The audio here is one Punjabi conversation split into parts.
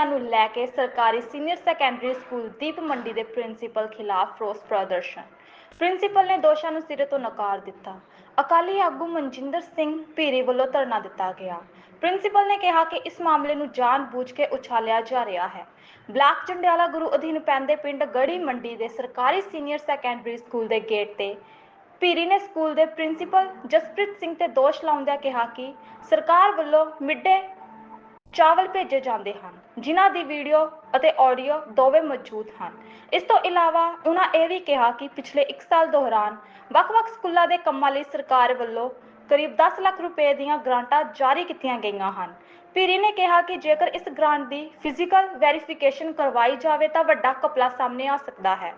ਬੱਚਿਆਂ ਨੂੰ ਲੈ ਕੇ ਸਰਕਾਰੀ ਸੀਨੀਅਰ ਸੈਕੰਡਰੀ ਸਕੂਲ ਦੀਪ ਮੰਡੀ ਦੇ ਪ੍ਰਿੰਸੀਪਲ ਖਿਲਾਫ ਰੋਸ ਪ੍ਰਦਰਸ਼ਨ। ਪ੍ਰਿੰਸੀਪਲ ਨੇ ਦੋਸ਼ਾਂ ਨੂੰ ਸਿਰੇ ਤੋਂ ਨਕਾਰ ਦਿੱਤਾ। ਅਕਾਲੀ ਆਗੂ ਮਨਜਿੰਦਰ ਸਿੰਘ ਭੀਰੀ ਵੱਲੋਂ ਧਰਨਾ ਦਿੱਤਾ ਗਿਆ। ਪ੍ਰਿੰਸੀਪਲ ਨੇ ਕਿਹਾ ਕਿ ਇਸ ਮਾਮਲੇ ਨੂੰ ਜਾਣਬੁੱਝ ਕੇ ਉਛਾਲਿਆ ਜਾ ਰਿਹਾ ਹੈ। ਬਲਾਕ ਜੰਡਿਆਲਾ ਗੁਰੂ ਅਧੀਨ ਪੈਂਦੇ ਪਿੰਡ ਗੜੀ ਮੰਡੀ ਦੇ ਸਰਕਾਰੀ ਸੀਨੀਅਰ ਸੈਕੰਡਰੀ ਸਕੂਲ ਦੇ ਗੇਟ ਤੇ ਭੀਰੀ ਨੇ ਸਕੂਲ ਦੇ ਪ੍ਰਿੰਸੀਪਲ ਜਸਪ੍ਰੀਤ ਸਿੰਘ ਤੇ ਦੋਸ਼ ਲਾਉਂਦਿਆਂ ਕਿਹਾ ਕਿ ਸਰਕਾਰ ਵੱਲੋਂ ਮਿੱਡੇ ਚਾਵਲ ਭੇਜੇ ਜਾਂਦੇ ਹਨ, ਜਿਨ੍ਹਾਂ ਦੀ ਵੀਡੀਓ ਅਤੇ ਆਡੀਓ ਦੋਵੇਂ ਮੌਜੂਦ ਹਨ। ਇਸ ਤੋਂ ਇਲਾਵਾ ਉਹਨਾਂ ਇਹ ਵੀ ਕਿਹਾ ਕਿ ਪਿਛਲੇ 1 ਸਾਲ ਦੌਰਾਨ ਵੱਖ-ਵੱਖ ਸਕੂਲਾਂ ਦੇ ਕੰਮਾਂ ਲਈ ਸਰਕਾਰ ਵੱਲੋਂ ਕਰੀਬ 10 ਲੱਖ ਰੁਪਏ ਦੀਆਂ ਗ੍ਰਾਂਟਾਂ ਜਾਰੀ ਕੀਤੀਆਂ ਗਈਆਂ ਹਨ। ਪੀਰੀ ਨੇ ਕਿਹਾ ਕਿ ਜੇਕਰ ਇਸ ਗ੍ਰਾਂਟ ਦੀ ਫਿਜ਼ੀਕਲ ਵੈਰੀਫਿਕੇਸ਼ਨ ਕਰਵਾਈ ਜਾਵੇ ਤਾਂ ਵੱਡਾ ਕਪਲਾ ਸਾਹਮਣੇ ਆ ਸਕਦਾ ਹੈ,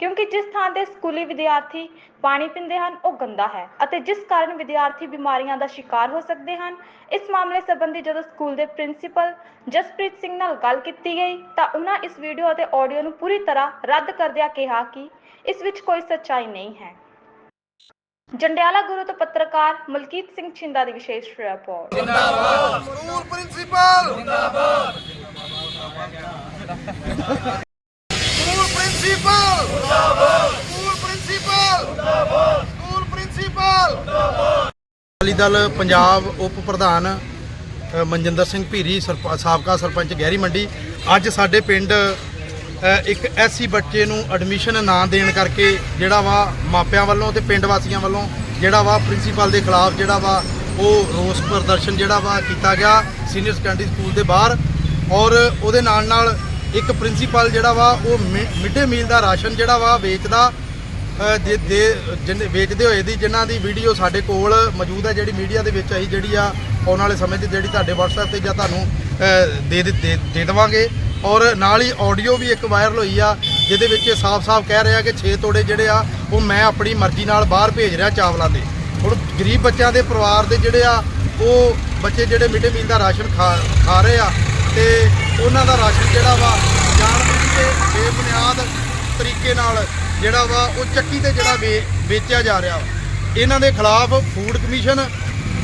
ਕਿਉਂਕਿ ਜਿਸ ਥਾਂ ਤੇ ਸਕੂਲੀ ਵਿਦਿਆਰਥੀ ਪਾਣੀ ਪੀਂਦੇ ਹਨ, ਉਹ ਗੰਦਾ ਹੈ ਅਤੇ ਜਿਸ ਕਾਰਨ ਵਿਦਿਆਰਥੀ ਬਿਮਾਰੀਆਂ ਦਾ ਸ਼ਿਕਾਰ ਹੋ ਸਕਦੇ ਹਨ, ਇਸ ਮਾਮਲੇ ਸੰਬੰਧੀ ਜਦੋਂ ਸਕੂਲ ਦੇ ਪ੍ਰਿੰਸੀਪਲ ਜਸਪ੍ਰੀਤ ਸਿੰਘ ਨਾਲ ਗੱਲ ਕੀਤੀ ਗਈ ਤਾਂ ਉਹਨਾਂ ਇਸ ਵੀਡੀਓ ਅਤੇ ਆਡੀਓ ਨੂੰ ਪੂਰੀ ਤਰ੍ਹਾਂ ਰੱਦ ਕਰਦਿਆਂ ਕਿਹਾ ਕਿ ਇਸ ਵਿੱਚ ਕੋਈ ਸੱਚਾਈ ਨਹੀਂ ਹੈ। ਜੰਡਿਆਲਾ ਗੁਰੂ ਤੋਂ ਪੱਤਰਕਾਰ ਮਲਕੀਤ ਸਿੰਘ ਛਿੰਦਾ ਦੀ ਵਿਸ਼ੇਸ਼ ਰਿਪੋਰਟ। School principal. ਜਿੰਦਾਬਾਦ ਸਕੂਲ ਪ੍ਰਿੰਸੀਪਲ। ਜਿੰਦਾਬਾਦ ਸਕੂਲ ਪ੍ਰਿੰਸੀਪਲ। ਜਿੰਦਾਬਾਦ ਸਕੂਲ ਪ੍ਰਿੰਸੀਪਲ। ਅਕਾਲੀ ਦਲ ਪੰਜਾਬ ਉਪ ਪ੍ਰਧਾਨ ਮਨਜਿੰਦਰ ਸਿੰਘ ਭੀਰੀ ਸਰਪ- ਸਾਬਕਾ ਸਰਪੰਚ ਗਹਿਰੀ ਮੰਡੀ। ਅੱਜ ਸਾਡੇ ਪਿੰਡ ਇੱਕ ਐਸੀ ਬੱਚੇ ਨੂੰ ਐਡਮਿਸ਼ਨ ਨਾ ਦੇਣ ਕਰਕੇ ਜਿਹੜਾ ਵਾ ਮਾਪਿਆਂ ਵੱਲੋਂ ਤੇ ਪਿੰਡ ਵਾਸੀਆਂ ਵੱਲੋਂ ਜਿਹੜਾ ਵਾ ਪ੍ਰਿੰਸੀਪਲ ਦੇ ਖਿਲਾਫ ਜਿਹੜਾ ਵਾ ਉਹ ਰੋਸ ਪ੍ਰਦਰਸ਼ਨ ਜਿਹੜਾ ਵਾ ਕੀਤਾ ਗਿਆ ਸੀਨੀਅਰ ਸੈਕੰਡਰੀ ਸਕੂਲ ਦੇ ਬਾਹਰ ਔਰ ਉਹਦੇ ਨਾਲ ਨਾਲ ਇੱਕ ਪ੍ਰਿੰਸੀਪਲ ਜਿਹੜਾ ਵਾ ਉਹ ਮਿਡ ਡੇ ਮੀਲ ਦਾ ਰਾਸ਼ਨ ਜਿਹੜਾ ਵਾ ਵੇਚਦਾ ਦੇ ਦੇ ਜਿਹਨੇ ਵੇਚਦੇ ਹੋਏ ਦੀ ਜਿਨ੍ਹਾਂ ਦੀ ਵੀਡੀਓ ਸਾਡੇ ਕੋਲ ਮੌਜੂਦ ਹੈ, ਜਿਹੜੀ ਮੀਡੀਆ ਦੇ ਵਿੱਚ ਅਸੀਂ ਜਿਹੜੀ ਆ, ਆਉਣ ਵਾਲੇ ਸਮੇਂ 'ਚ ਜਿਹੜੀ ਤੁਹਾਡੇ WhatsApp ਤੇ ਜਾਂ ਤੁਹਾਨੂੰ ਦੇ- ਦੇ ਦੇਵਾਂਗੇ। ਔਰ ਨਾਲ ਹੀ ਆਡੀਓ ਵੀ ਇੱਕ ਵਾਇਰਲ ਹੋਈ ਆ, ਜਿਹਦੇ ਵਿੱਚ ਇਹ ਸਾਫ਼-ਸਾਫ਼ ਕਹਿ ਰਿਹਾ ਕਿ 6 ਤੋੜੇ ਜਿਹੜੇ ਆ, ਉਹ ਮੈਂ ਆਪਣੀ ਮਰਜ਼ੀ ਨਾਲ ਬਾਹਰ ਭੇਜ ਰਿਹਾ ਚਾਵਲਾਂ ਦੇ। ਹੁਣ ਗਰੀਬ ਬੱਚਿਆਂ ਦੇ ਪਰਿਵਾਰ ਦੇ ਜਿਹੜੇ ਆ, ਉਹ ਬੱਚੇ ਜਿਹੜੇ ਮਿਡ ਡੇ ਮੀਲ ਦਾ ਰਾਸ਼ਨ ਖਾ ਖਾ ਰਹੇ ਆ ਤੇ ਉਹਨਾਂ ਦਾ ਰਾਸ਼ਨ ਜਿਹੜਾ ਵਾ ਜਾਣਬੁੱਝ ਕੇ ਬੇਬੁਨਿਆਦ ਤਰੀਕੇ ਨਾਲ ਜਿਹੜਾ ਵਾ, ਉਹ ਚੱਕੀ ਤੇ ਜਿਹੜਾ ਵੇ- ਵੇਚਿਆ ਜਾ ਰਿਹਾ ਵਾ। ਇਹਨਾਂ ਦੇ ਖਿਲਾਫ food commission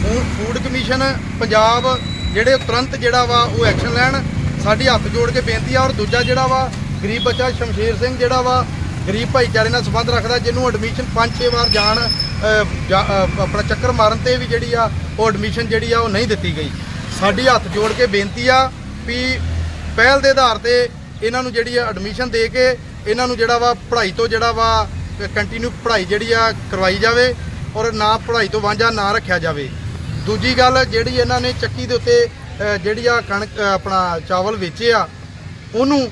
food commission Punjab ਜਿਹੜੇ ਤੁਰੰਤ ਜਿਹੜਾ ਵਾ, ਉਹ ਐਕਸ਼ਨ ਲੈਣ ਸਾਡੀ ਹੱਥ ਜੋੜ ਕੇ ਬੇਨਤੀ ਆ ਔਰ ਦੂਜਾ ਜਿਹੜਾ ਵਾ, ਗਰੀਬ ਬੱਚਾ ਸ਼ਮਸ਼ੇਰ ਸਿੰਘ ਜਿਹੜਾ ਵਾ, ਗਰੀਬ ਭਾਈਚਾਰੇ ਨਾਲ ਸੰਬੰਧ ਰੱਖਦਾ, ਜਿਹਨੂੰ ਐਡਮਿਸ਼ਨ 5-6 ਵਾਰ ਜਾਣ ਜਾ- ਆਪਣਾ ਚੱਕਰ ਮਾਰਨ ਤੇ ਵੀ ਜਿਹੜੀ ਆ, ਉਹ ਐਡਮਿਸ਼ਨ ਜਿਹੜੀ ਆ, ਉਹ ਨਹੀਂ ਦਿੱਤੀ ਗਈ। ਸਾਡੀ ਹੱਥ ਜੋੜ ਕੇ ਬੇਨਤੀ ਆ ਵੀ ਪਹਿਲ ਦੇ ਆਧਾਰ ਤੇ ਇਹਨਾਂ ਨੂੰ ਜਿਹੜੀ ਆ ਐਡਮਿਸ਼ਨ ਦੇ ਕੇ ਇਹਨਾਂ ਨੂੰ ਜਿਹੜਾ ਵਾ, ਪੜ੍ਹਾਈ ਤੋਂ ਜਿਹੜਾ ਵਾ ਕੰਟੀਨਿਊ ਪੜ੍ਹਾਈ ਜਿਹੜੀ ਆ, ਕਰਵਾਈ ਜਾਵੇ ਔਰ ਨਾ ਪੜ੍ਹਾਈ ਤੋਂ ਵਾਂਝਾ ਨਾ ਰੱਖਿਆ ਜਾਵੇ। ਦੂਜੀ ਗੱਲ ਜਿਹੜੀ ਇਹਨਾਂ ਨੇ ਚੱਕੀ ਦੇ ਉੱਤੇ ਜਿਹੜੀ ਆ ਕਣਕ ਆਪਣਾ ਚਾਵਲ ਵੇਚੇ ਆ, ਉਹਨੂੰ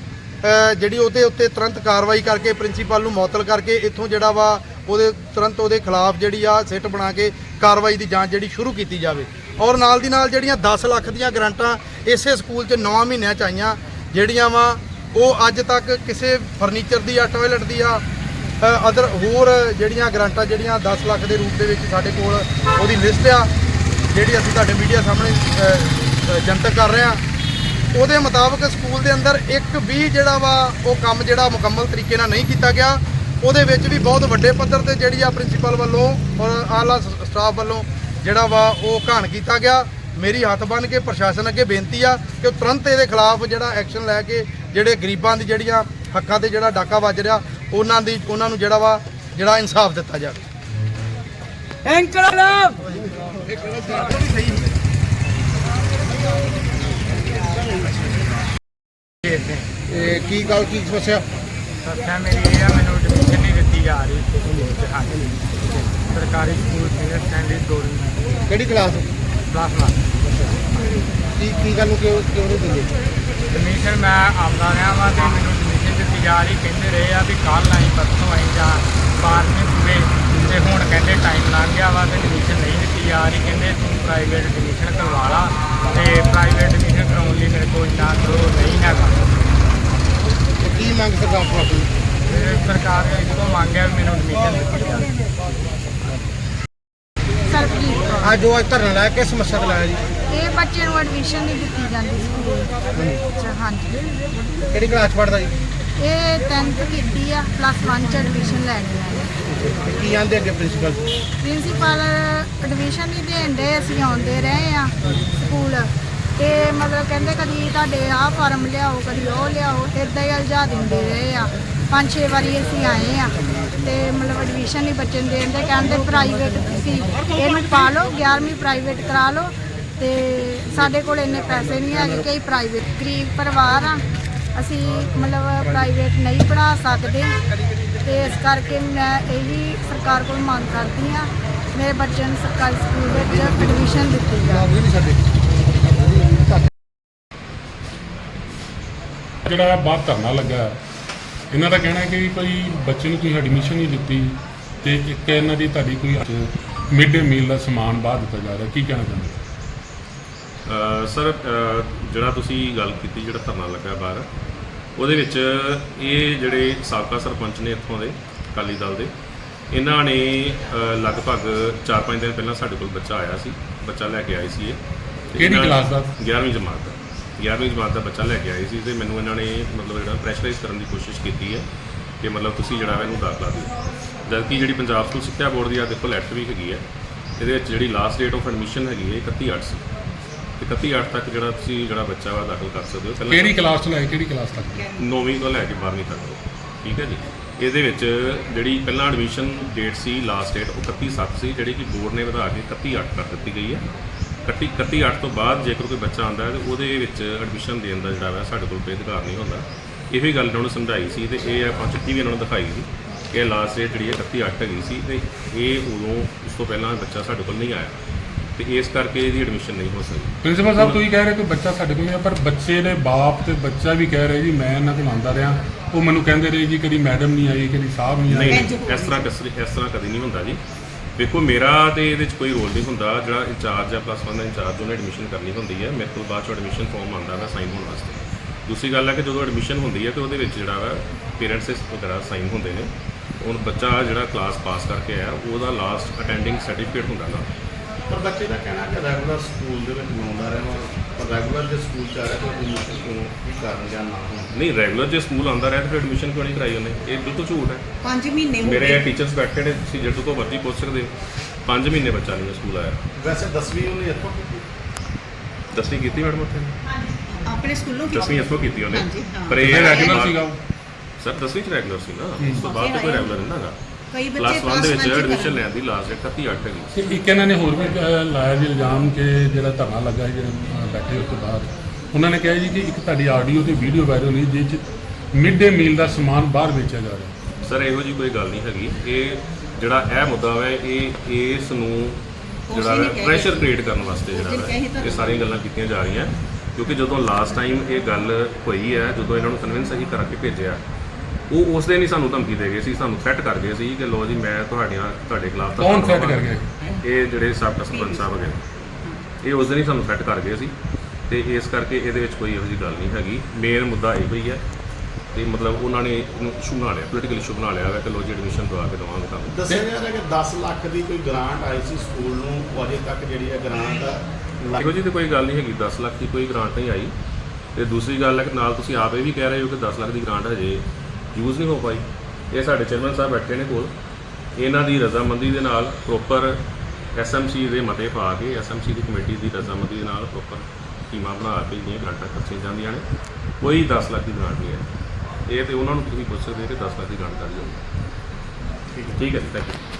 ਜਿਹੜੀ ਉਹਦੇ ਉੱਤੇ ਤੁਰੰਤ ਕਾਰਵਾਈ ਕਰਕੇ ਪ੍ਰਿੰਸੀਪਲ ਨੂੰ ਮੁਅੱਤਲ ਕਰਕੇ, ਇੱਥੋਂ ਜਿਹੜਾ ਵਾ, ਉਹਦੇ ਤੁਰੰਤ ਉਹਦੇ ਖਿਲਾਫ ਜਿਹੜੀ ਆ, ਸਿੱਟ ਬਣਾ ਕੇ ਕਾਰਵਾਈ ਦੀ ਜਾਂਚ ਜਿਹੜੀ ਸ਼ੁਰੂ ਕੀਤੀ ਜਾਵੇ। ਔਰ ਨਾਲ ਦੀ ਨਾਲ ਜਿਹੜੀਆਂ 10 ਲੱਖ ਦੀਆਂ ਗ੍ਰਾਂਟਾਂ ਇਸੇ ਸਕੂਲ 'ਚ 9 ਮਹੀਨਿਆਂ 'ਚ ਆਈਆਂ, ਜਿਹੜੀਆਂ ਵਾ, ਉਹ ਅੱਜ ਤੱਕ ਕਿਸੇ ਫਰਨੀਚਰ ਦੀ ਆ, ਟਾਇਲਟ ਦੀ ਆ ਅਦਰ ਹੋਰ ਜਿਹੜੀਆਂ ਗ੍ਰਾਂਟਾਂ ਜਿਹੜੀਆਂ 10 ਲੱਖ ਦੇ ਰੂਪ ਦੇ ਵਿੱਚ ਸਾਡੇ ਕੋਲ ਉਹਦੀ ਲਿਸਟ ਆ, ਜਿਹੜੀ ਅਸੀਂ ਤੁਹਾਡੇ ਮੀਡੀਆ ਸਾਹਮਣੇ ਜਨਤਕ ਕਰ ਰਹੇ। ਉਹਦੇ ਮੁਤਾਬਕ ਸਕੂਲ ਦੇ ਅੰਦਰ ਇੱਕ ਵੀ ਜਿਹੜਾ ਵਾ ਉਹ ਕੰਮ ਜਿਹੜਾ ਮੁਕੰਮਲ ਤਰੀਕੇ ਨਾਲ ਨਹੀਂ ਕੀਤਾ ਗਿਆ। ਉਹਦੇ ਵਿੱਚ ਵੀ ਬਹੁਤ ਵੱਡੇ ਪੱਧਰ ਤੇ ਜਿਹੜੀ ਆ ਪ੍ਰਿੰਸੀਪਲ ਵੱਲੋਂ ਔਰ ਆਲਾ ਸਟਾਫ ਵੱਲੋਂ ਜਿਹੜਾ ਵਾ ਉਹ ਘਾਣ ਕੀਤਾ ਗਿਆ। ਮੇਰੀ ਹੱਥ ਬੰਨ ਕੇ ਪ੍ਰਸ਼ਾਸਨ ਅੱਗੇ ਬੇਨਤੀ ਆ ਕਿ ਤੁਰੰਤ ਇਹਦੇ ਖਿਲਾਫ ਜਿਹੜਾ ਐਕਸ਼ਨ ਲੈ ਕੇ ਜਿਹੜੇ ਗਰੀਬਾਂ ਦੀ ਜਿਹੜੀਆਂ ਹੱਕਾਂ ਤੇ ਜਿਹੜਾ ਡਾਕਾ ਵੱਜ ਰਿਹਾ ਉਹਨਾਂ ਦੀ ਉਹਨਾਂ ਨੂੰ ਜਿਹੜਾ ਵਾ ਜਿਹੜਾ ਇਨਸਾਫ ਦਿੱਤਾ ਜਾਵੇ। ਇਨਕਲਾਬ ਇਹ ਕੀ ਗੱਲ ਕੀ ਸਮੱਸਿਆ? ਸੱਚਾ ਮੇਰੀ ਇਹ ਆ ਮੈਨੂੰ ਐਡਮਿਸ਼ਨ ਨਹੀਂ ਦਿੱਤੀ ਜਾ ਰਹੀ ਸਕੂਲ ਚ ਹਾਂਜੀ। ਸਰਕਾਰੀ ਸਕੂਲ ਸੀਨੀਅਰ ਸਟੈਂਡਰਡ ਦੋੜੀ ਕਿਹੜੀ ਕਲਾਸ ਕਲਾਸ ਵਨ ਕੀ ਕੀ ਗੱਲ ਨੂੰ ਕਿਉਂ ਕਿਉਂ ਨਹੀਂ ਦਿੰਦੇ? ਐਡਮਿਸ਼ਨ ਮੈਂ ਆਉਂਦਾ ਰਿਹਾ ਵਾਂ ਤੇ ਮੈਨੂੰ ਐਡਮਿਸ਼ਨ ਦਿੱਤੀ ਜਾ ਰਹੀ। ਕਹਿੰਦੇ ਰਹੇ ਆ ਵੀ ਕੱਲ ਆਈ ਪਰਸੋਂ ਆਈ ਜਾਂ ਬਾਰਵੇਂ ਸੂਬੇ ਤੇ ਹੁਣ ਕਹਿੰਦੇ ਟਾਈਮ ਲੰਘ ਗਿਆ ਵਾ ਤੇ ਐਡਮਿਸ਼ਨ ਨਹੀਂ ਦਿੱਤੀ ਜਾ ਰਹੀ। ਕਹਿੰਦੇ ਤੂੰ ਪ੍ਰਾਈਵੇਟ ਐਡਮਿਸ਼ਨ ਕਰਵਾ ਲਾ। ਤੇ ਪ੍ਰਾਈਵੇਟ ਐਡਮਿਸ਼ਨ ਕਰਾਉਣ ਲਈ ਮੇਰੇ ਕੋਲ ਇੰਨਾ ਗਰੋ ਨਹੀਂ ਹੈਗਾ। ਤੇ ਕੀ ਮੰਗ ਸਰਕਾਰ ਤੋਂ ਆਪਣੀ? ਤੇ ਸਰਕਾਰ ਨੇ ਇਸ ਤੋਂ ਮੰਗਿਆ ਵੀ ਮੈਨੂੰ ਐਡਮਿਸ਼ਨ ਦਿੱਤੀ ਜਾਵੇ ਸਰਬਜੀਤ ਕੌਰ। ਅੱਜ ਉਹ ਅੱਜ ਧਰਨਾ ਲਾਇਆ ਕਿਸ ਸਮੱਸਿਆ ਤੇ ਲਾਇਆ ਜੀ? ਇਹ ਬੱਚੇ ਨੂੰ ਐਡਮਿਸ਼ਨ ਨਹੀਂ ਦਿੱਤੀ ਜਾਂਦੀ ਸਕੂਲ ਚ ਹਾਂਜੀ। ਕਿਹੜੀ ਕਲਾਸ ਪੜਦਾ ਜੀ? ਇਹ 10th ਕੀਤੀ ਆ ਪਲੱਸ 1 ਚ ਐਡਮਿਸ਼ਨ ਲੈਣੀ ਆ ਤੇ ਕੀ ਆਂਦੇ ਅੱਗੇ ਪ੍ਰਿੰਸੀਪਲ ਪ੍ਰਿੰਸੀਪਲ ਐਡਮਿਸ਼ਨ ਨਹੀਂ ਦੇਣ ਦੇ ਅਸੀਂ ਆਉਂਦੇ ਰਹੇ ਆ। ਸਕੂਲ। ਤੇ ਮਤਲਬ ਕਹਿੰਦੇ ਕਦੀ ਤੁਹਾਡੇ ਆਹ ਫਾਰਮ ਲਿਆਓ, ਕਦੀ ਉਹ ਲਿਆਓ ਇਦਾਂ ਹੀ ਉਲਝਾ ਦਿੰਦੇ ਰਹੇ ਆ। ਪੰਜ ਛੇ ਵਾਰੀ ਅਸੀਂ ਆਏ ਆ, ਤੇ ਮਤਲਬ ਐਡਮਿਸ਼ਨ ਨਹੀਂ ਬੱਚੇ ਨੂੰ ਦੇਣ ਦੇ, ਕਹਿੰਦੇ ਪ੍ਰਾਈਵੇਟ ਤੁਸੀਂ ਇਹਨੂੰ ਪਾ ਲਓ 11ਵੀਂ ਪ੍ਰਾਈਵੇਟ ਕਰਾ ਲਓ, ਤੇ ਸਾਡੇ ਕੋਲ ਇੰਨੇ ਪੈਸੇ ਨਹੀਂ ਹੈਗੇ ਕਿ ਪ੍ਰਾਈਵੇਟ ਗਰੀਬ ਪਰਿਵਾਰ ਆ। ਅਸੀਂ ਮਤਲਬ ਪ੍ਰਾਈਵੇਟ ਨਹੀਂ ਪੜ੍ਹਾ ਸਕਦੇ। ਤੇ ਇਸ ਕਰਕੇ ਮੈਂ ਇਹੀ ਸਰਕਾਰ ਕੋਲ ਮੰਗ ਕਰਦੀ ਆ, ਮੇਰੇ ਬੱਚੇ ਨੂੰ ਸਰਕਾਰੀ ਸਕੂਲ ਵਿੱਚ ਐਡਮਿਸ਼ਨ ਦਿੱਤੀ ਜਾਵੇ। ਜਿਹੜਾ ਬਾਹਰ ਧਰਨਾ ਲੱਗਾ ਇਹਨਾਂ ਦਾ ਕਹਿਣਾ ਹੈ ਕਿ ਕੋਈ ਬੱਚੇ ਨੂੰ ਕੋਈ ਐਡਮਿਸ਼ਨ ਨਹੀਂ ਦਿੱਤੀ ਤੇ ਇੱਕ ਇਹਨਾਂ ਦੀ ਤੁਹਾਡੀ ਕੋਈ ਮਿਡ ਡੇ ਮੀਲ ਦਾ ਸਮਾਨ ਬਾਹਰ ਦਿੱਤਾ ਜਾ ਰਿਹਾ ਕੀ ਕਹਿਣਾ ਚਾਹੁੰਦੇ ਹੋ? ਅ, ਸਰ ਅ, ਜਿਹੜਾ ਤੁਸੀਂ ਗੱਲ ਕੀਤੀ ਜਿਹੜਾ ਧਰਨਾ ਲੱਗਾ ਬਾਹਰ ਉਹਦੇ ਵਿੱਚ ਇਹ ਜਿਹੜੇ ਸਾਬਕਾ ਸਰਪੰਚ ਨੇ ਇੱਥੋਂ ਦੇ ਅਕਾਲੀ ਦਲ ਦੇ ਇਹਨਾਂ ਨੇ ਅ, ਲਗਭਗ 4-5 ਦਿਨ ਪਹਿਲਾਂ ਸਾਡੇ ਕੋਲ ਬੱਚਾ ਆਇਆ ਸੀ ਬੱਚਾ ਲੈ ਕੇ ਆਏ ਸੀ ਇਹ ਕਿਹੜੀ ਕਲਾਸ ਦਾ? 11ਵੀਂ ਜਮਾਤ ਦਾ 11ਵੀਂ ਜਮਾਤ ਦਾ ਬੱਚਾ ਲੈ ਕੇ ਆਏ ਸੀ ਤੇ ਮੈਨੂੰ ਇਹਨਾਂ ਨੇ ਮਤਲਬ ਜਿਹੜਾ ਪ੍ਰੈਸ਼ਰਾਈਜ਼ ਕਰਨ ਦੀ ਕੋਸ਼ਿਸ਼ ਕੀਤੀ ਹੈ ਕਿ ਮਤਲਬ ਤੁਸੀਂ ਜਿਹੜਾ ਇਹਨੂੰ ਦਾਖਲਾ ਦਿਓ। ਜਦਕਿ ਜਿਹੜੀ ਪੰਜਾਬ ਸਕੂਲ ਸਿੱਖਿਆ ਬੋਰਡ ਦੀ ਆ ਦੇਖੋ ਲੈਟਰ ਵੀ ਹੈਗੀ ਹੈ। ਇਹਦੇ ਵਿੱਚ ਜਿਹੜੀ ਲਾਸਟ ਡੇਟ ਆਫ ਐਡਮਿਸ਼ਨ ਹੈਗੀ ਹੈ 31 8 ਸੀ। ਤੇ 31 8 ਤੱਕ ਜਿਹੜਾ ਤੁਸੀਂ ਜਿਹੜਾ ਬੱਚਾ ਵਾ ਦਾਖਲ ਕਰ ਸਕਦੇ ਹੋ। ਪਹਿਲਾਂ ਕਿਹੜੀ ਕਲਾਸ ਤੋਂ ਲੈ ਕੇ ਕਿਹੜੀ ਕਲਾਸ ਤੱਕ? ਨੌਵੀਂ ਤੋਂ ਲੈ ਕੇ 12ਵੀਂ ਤੱਕ। ਠੀਕ ਹੈ ਜੀ? ਇਹਦੇ ਵਿੱਚ ਜਿਹੜੀ ਪਹਿਲਾਂ ਐਡਮਿਸ਼ਨ ਡੇਟ ਸੀ ਲਾਸਟ ਡੇਟ ਉਹ 31 7 ਸੀ ਜਿਹੜੀ ਕਿ ਬੋਰਡ ਨੇ ਵਧਾ ਕੇ 31 8 ਕਰ ਦਿੱਤੀ ਗਈ ਹੈ। 31 31 8 ਤੋਂ ਬਾਅਦ ਜੇਕਰ ਕੋਈ ਬੱਚਾ ਆਉਂਦਾ ਹੈ ਤੇ ਉਹਦੇ ਵਿੱਚ ਐਡਮਿਸ਼ਨ ਦੇਣ ਦਾ ਜਿਹੜਾ ਵਾ ਸਾਡੇ ਕੋਲ ਕੋਈ ਅਧਿਕਾਰ ਨਹੀਂ ਹੁੰਦਾ। ਇਹੋ ਹੀ ਗੱਲ ਇਹਨਾਂ ਨੂੰ ਸਮਝਾਈ ਸੀ ਤੇ ਇਹ ਆਪਾਂ ਚਿੱਠੀ ਵੀ ਇਹਨਾਂ ਨੂੰ ਦਿਖਾਈ ਸੀ ਕਿ ਇਹ ਲਾਸਟ ਡੇਟ ਜਿਹੜੀ ਹੈ 31 8 ਹੈਗੀ ਸੀ ਤੇ ਇਹ ਉਦੋਂ ਉਸ ਤੋਂ ਪਹਿਲਾਂ ਬੱਚਾ ਸਾਡੇ ਕੋਲ ਨਹੀਂ ਆਇਆ ਤੇ ਇਸ ਕਰਕੇ ਇਹਦੀ ਐਡਮਿਸ਼ਨ ਨਹੀਂ ਹੋ ਸਕਦੀ ਪ੍ਰਿੰਸੀਪਲ ਸਾਹਿਬ ਤੁਸੀਂ ਕਹਿ ਰਹੇ ਕਿ ਬੱਚਾ ਸਾਡੇ ਕੋਲ ਨਹੀਂ ਆ ਪਰ ਬੱਚੇ ਦੇ ਬਾਪ ਤੇ ਬੱਚਾ ਵੀ ਕਹਿ ਰਹੇ ਜੀ ਮੈਂ ਇਹਨਾਂ ਕੋਲ ਆਉਂਦਾ ਰਿਹਾ। ਉਹ ਮੈਨੂੰ ਕਹਿੰਦੇ ਰਹੇ ਜੀ ਕਦੀ ਮੈਡਮ ਨਹੀਂ ਆਈ ਕਦੀ ਸਾਹਿਬ ਨਹੀਂ ਆਏ। ਨਹੀਂ, ਇਸ ਤਰ੍ਹਾਂ ਇਸ ਤਰ੍ਹਾਂ ਕਦੀ ਨਹੀਂ ਹੁੰਦਾ ਜੀ। ਦੇਖੋ, ਮੇਰਾ ਤੇ ਇਹਦੇ ਵਿੱਚ ਕੋਈ ਰੋਲ ਨਹੀਂ ਹੁੰਦਾ। ਜਿਹੜਾ ਇੰਚਾਰਜ ਆ ਪਲੱਸ 1 ਦਾ ਇੰਚਾਰਜ, ਉਹਨੇ ਐਡਮਿਸ਼ਨ ਕਰਨੀ ਹੁੰਦੀ ਹੈ ਮੇਰੇ ਕੋਲ ਬਾਅਦ 'ਚੋਂ ਐਡਮਿਸ਼ਨ ਫਾਰਮ ਆਉਂਦਾ ਵਾ ਸਾਈਨ ਹੋਣ ਵਾਸਤੇ। ਦੂਸਰੀ ਗੱਲ ਹੈ ਕਿ ਜਦੋਂ ਐਡਮਿਸ਼ਨ ਹੁੰਦੀ ਹੈ ਤੇ ਉਹਦੇ ਵਿੱਚ ਜਿਹੜਾ ਵਾ ਪੇਰੈਂਟਸ ਵਗੈਰਾ ਸਾਈਨ ਹੁੰਦੇ ਨੇ। ਹੁਣ ਬੱਚਾ ਜਿਹੜਾ ਕਲਾਸ ਪਾਸ ਕਰਕੇ ਆਇਆ, ਉਹਦਾ ਲਾਸਟ ਅਟੈਂਡਿੰਗ ਸਰਟੀਫਿਕੇਟ ਹੁੰਦਾ ਨਾ ਪਰ ਬੱਚੇ ਦਾ ਕਹਿਣਾ ਕਿ ਰੈਗੂਲਰ ਸਕੂਲ ਦੇ ਵਿੱਚ ਆਉਂਦਾ ਰਿਹਾ ਪਰ ਰੈਗੂਲਰ ਦੇ ਸਕੂਲ ਚ ਆ ਰਿਹਾ ਤਾਂ ਐਡਮਿਸ਼ਨ ਕਿਉਂ ਕੀ ਕਾਰਨ ਜਾਂ ਨਾ ਹੋਣ? ਨਹੀਂ ਰੈਗੂਲਰ ਜੇ ਸਕੂਲ ਆਉਂਦਾ ਰਿਹਾ ਤਾਂ ਫਿਰ ਐਡਮਿਸ਼ਨ ਕਿਉਂ ਨਹੀਂ ਕਰਾਈ ਉਹਨੇ? ਇਹ ਬਿਲਕੁਲ ਝੂਠ ਹੈ। 5 ਮਹੀਨੇ ਹੋ ਮੇਰੇ ਗਏ। ਟੀਚਰਸ ਬੈਠੇ ਨੇ ਤੁਸੀਂ ਜਦੋਂ ਤੋਂ ਮਰਜ਼ੀ ਪੁੱਛ ਸਕਦੇ। ਹੋ 5 ਮਹੀਨੇ ਬੱਚਾ ਨਹੀਂ ਸਕੂਲ ਆਇਆ। ਵੈਸੇ 10ਵੀਂ ਉਹਨੇ ਇੱਥੋਂ ਕੀਤੀ? ਦਸਵੀਂ ਕੀਤੀ ਮੈਡਮ ਉੱਥੇ? ਆਪਣੇ ਸਕੂਲੋਂ ਕੀਤੀ ਦਸਵੀਂ ਇੱਥੋਂ ਕੀਤੀ ਉਹਨੇ। ਹਾਂਜੀ, ਹਾਂ। ਪਰ ਇਹ ਹੈ ਕਿ ਰੈਗੂਲਰ ਸੀਗਾ। ਉਹ। ਸਰ ਦਸਵੀਂ ਚ ਰੈਗੂਲਰ ਸੀ ਨਾ ਉਸ ਤੋਂ ਬਾਅਦ ਤਾਂ ਕੋਈ ਰੈਗੂਲਰ ਨਹੀਂ ਹੈਗਾ। ਕਈ ਬੱਚੇ ਕਲਾਸ 1 ਦੇ ਵਿੱਚ ਐਡਮਿਸ਼ਨ। ਲੈਣ ਦੀ ਲਾਸਟ ਡੇਟ 31 8 ਹੈਗੀ। ਤੇ ਇੱਕ ਇਹਨਾਂ ਨੇ ਹੋਰ ਵੀ ਅਹ, ਲਾਇਆ ਜੀ ਇਲਜ਼ਾਮ ਕਿ ਜਿਹੜਾ ਧਰਨਾ ਲੱਗਾ ਸੀ ਜਿਹੜੇ ਬੈਠੇ ਉਸ ਤੋਂ ਬਾਅਦ। ਉਹਨਾਂ ਨੇ ਕਿਹਾ ਜੀ ਕਿ ਇੱਕ ਤੁਹਾਡੀ ਆਡੀਓ ਤੇ ਵੀਡੀਓ ਵਾਇਰਲ ਹੋਈ ਜਿਸ ਚ ਮਿਡ ਡੇ ਮੀਲ ਦਾ ਸਮਾਨ ਬਾਹਰ ਵੇਚਿਆ ਜਾ ਰਿਹਾ। ਸਰ ਇਹੋ ਜੀ ਕੋਈ ਗੱਲ ਨਹੀਂ ਹੈਗੀ। ਇਹ ਜਿਹੜਾ ਇਹ ਮੁੱਦਾ ਹੈ ਇਹ ਇਸ ਨੂੰ ਜਿਹੜਾ ਉਸੇ ਨੇ ਕਿਹਾ ਪ੍ਰੈਸ਼ਰ। ਕ੍ਰੀਏਟ ਕਰਨ ਵਾਸਤੇ ਦਿਨ ਜਿਹੜਾ ਕਿਹਾ ਸੀ ਹੈ ਤਾਂ- ਇਹ ਸਾਰੀਆਂ ਗੱਲਾਂ ਕੀਤੀਆਂ ਜਾ ਰਹੀਆਂ। ਕਿਉਂਕਿ ਜਦੋਂ ਲਾਸਟ ਟਾਈਮ ਇਹ ਗੱਲ ਹੋਈ ਹੈ ਜਦੋਂ ਇਹਨਾਂ ਨੂੰ ਕਨਵਿੰਸ ਅਸੀਂ ਕਰਕੇ ਭੇਜਿਆ ਉਹ ਉਸ ਦਿਨ ਹੀ ਸਾਨੂੰ ਧਮਕੀ ਦੇ ਗਏ ਸੀ ਸਾਨੂੰ ਥ੍ਰੈਟ ਕਰ ਗਏ ਸੀ ਕਿ ਲੋ ਜੀ ਮੈਂ ਤੁਹਾਡੀਆਂ ਤੁਹਾਡੇ ਖਿਲਾਫ ਕੌਣ ਥ੍ਰੈਟ ਕਰ। ਗਿਆ ਇਹ ਜਿਹੜੇ ਸਾਬਕਾ ਸਰਪੰਚ ਸਾਹਿਬ ਹੈਗੇ ਨੇ। ਇਹ ਉਸ ਦਿਨ ਹੀ ਸਾਨੂੰ ਥ੍ਰੈਟ ਕਰ ਗਏ ਸੀ। ਤੇ ਇਸ ਕਰਕੇ ਇਹਦੇ ਵਿੱਚ ਕੋਈ ਇਹੋ ਜਿਹੀ ਗੱਲ ਨਹੀਂ ਹੈਗੀ। ਮੇਨ ਮੁੱਦਾ ਇਹੋ ਹੀ ਹੈ ਤੇ ਮਤਲਬ ਉਹਨਾਂ ਨੇ ਇਹਨੂੰ ਇਸ਼ੂ ਬਣਾ ਲਿਆ ਪੋਲੀਟੀਕਲ ਇਸ਼ੂ ਬਣਾ ਲਿਆ ਹੈ ਕਿ ਲੋ ਜੀ ਐਡਮਿਸ਼ਨ ਦਵਾ ਕੇ ਦਵਾਂਗੇ ਤੁਹਾਨੂੰ। ਦੱਸਿਆ ਜਾ ਰਿਹਾ ਕਿ 10 ਲੱਖ ਦੀ ਕੋਈ ਗ੍ਰਾਂਟ ਆਈ ਸੀ ਸਕੂਲ ਨੂੰ ਅਜੇ ਤੱਕ ਜਿਹੜੀ ਹੈ ਗ੍ਰਾਂਟ ਇਹੋ ਜਿਹੀ ਤੇ ਕੋਈ ਗੱਲ ਨਹੀਂ ਹੈਗੀ 10 ਲੱਖ ਦੀ ਕੋਈ ਗ੍ਰਾਂਟ ਨਹੀਂ ਆਈ। ਤੇ ਦੂਸਰੀ ਗੱਲ ਹੈ ਕਿ ਨਾਲ ਤੁਸੀਂ ਆਪ ਇਹ ਵੀ ਕਹਿ ਰਹੇ ਹੋ ਕਿ 10 ਲੱਖ ਦੀ ਗ੍ਰਾਂਟ ਹਜੇ ਯੂਜ਼ ਨਹੀਂ ਹੋ ਪਾਈ। ਇਹ ਸਾਡੇ ਚੇਅਰਮੈਨ ਸਾਹਿਬ ਬੈਠੇ ਨੇ ਕੋਲ। ਇਹਨਾਂ ਦੀ ਰਜ਼ਾਮੰਦੀ ਦੇ ਨਾਲ ਪ੍ਰੋਪਰ ਐਸਐਮਸੀ ਦੇ ਮਤੇ ਪਾ ਕੇ ਐਸਐਮਸੀ ਦੀ ਕਮੇਟੀ ਦੀ ਰਜ਼ਾਮੰਦੀ ਦੇ ਨਾਲ ਪ੍ਰੋਪਰ ਟੀਮਾਂ ਬਣਾ ਕੇ ਜਿਹੜੀਆਂ ਗ੍ਰਾਂਟਾਂ ਖਰਚੀਆਂ ਜਾਂਦੀਆਂ ਨੇ ਕੋਈ 10 ਲੱਖ ਦੀ ਗ੍ਰਾਂਟ ਨਹੀਂ ਹੈ। ਇਹ ਤੇ ਉਹਨਾਂ ਨੂੰ ਤੁਸੀਂ ਪੁੱਛ ਸਕਦੇ ਹੋ ਕਿ 10 ਲੱਖ ਦੀ ਗ੍ਰਾਂਟ ਕਾਹਦੀ ਹੋਣੀ ਠੀਕ ਹੈ। ਜੀ ਥੈਂਕ ਯੂ